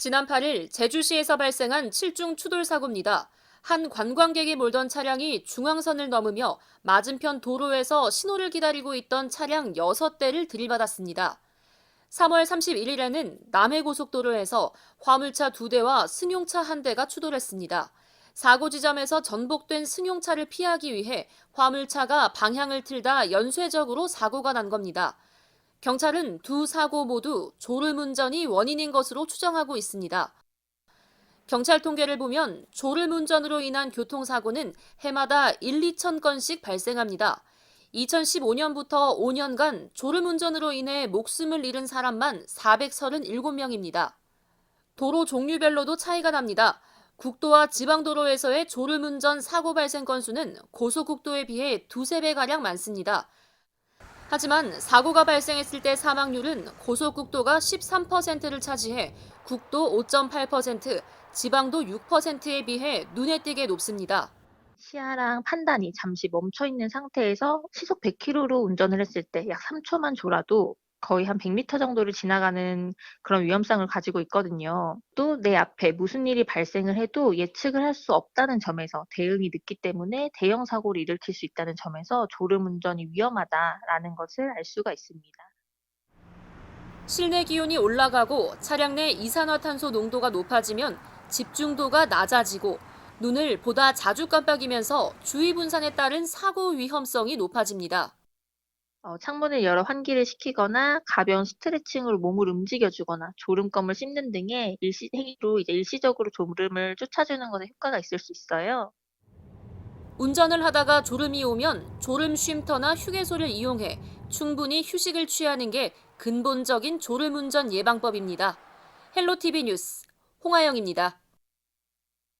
지난 8일 제주시에서 발생한 7중 추돌 사고입니다. 한 관광객이 몰던 차량이 중앙선을 넘으며 맞은편 도로에서 신호를 기다리고 있던 차량 6대를 들이받았습니다. 3월 31일에는 남해고속도로에서 화물차 2대와 승용차 1대가 추돌했습니다. 사고 지점에서 전복된 승용차를 피하기 위해 화물차가 방향을 틀다 연쇄적으로 사고가 난 겁니다. 경찰은 두 사고 모두 졸음 운전이 원인인 것으로 추정하고 있습니다. 경찰 통계를 보면 졸음 운전으로 인한 교통사고는 해마다 1, 2천 건씩 발생합니다. 2015년부터 5년간 졸음 운전으로 인해 목숨을 잃은 사람만 437명입니다. 도로 종류별로도 차이가 납니다. 국도와 지방도로에서의 졸음 운전 사고 발생 건수는 고속국도에 비해 두세 배가량 많습니다. 하지만 사고가 발생했을 때 사망률은 고속국도가 13%를 차지해 국도 5.8%, 지방도 6%에 비해 눈에 띄게 높습니다. 시야랑 판단이 잠시 멈춰 있는 상태에서 시속 100km로 운전을 했을 때 약 3초만 졸아도 거의 한 100m 정도를 지나가는 그런 위험성을 가지고 있거든요. 또 내 앞에 무슨 일이 발생을 해도 예측을 할 수 없다는 점에서 대응이 늦기 때문에 대형 사고를 일으킬 수 있다는 점에서 졸음 운전이 위험하다라는 것을 알 수가 있습니다. 실내 기온이 올라가고 차량 내 이산화탄소 농도가 높아지면 집중도가 낮아지고 눈을 보다 자주 깜빡이면서 주의 분산에 따른 사고 위험성이 높아집니다. 어, 창문을 열어 환기를 시키거나 가벼운 스트레칭으로 몸을 움직여주거나 졸음껌을 씹는 등의 일시 행위로 이제 일시적으로 졸음을 쫓아주는 것에 효과가 있을 수 있어요. 운전을 하다가 졸음이 오면 졸음 쉼터나 휴게소를 이용해 충분히 휴식을 취하는 게 근본적인 졸음 운전 예방법입니다. 헬로티비 뉴스 홍아영입니다.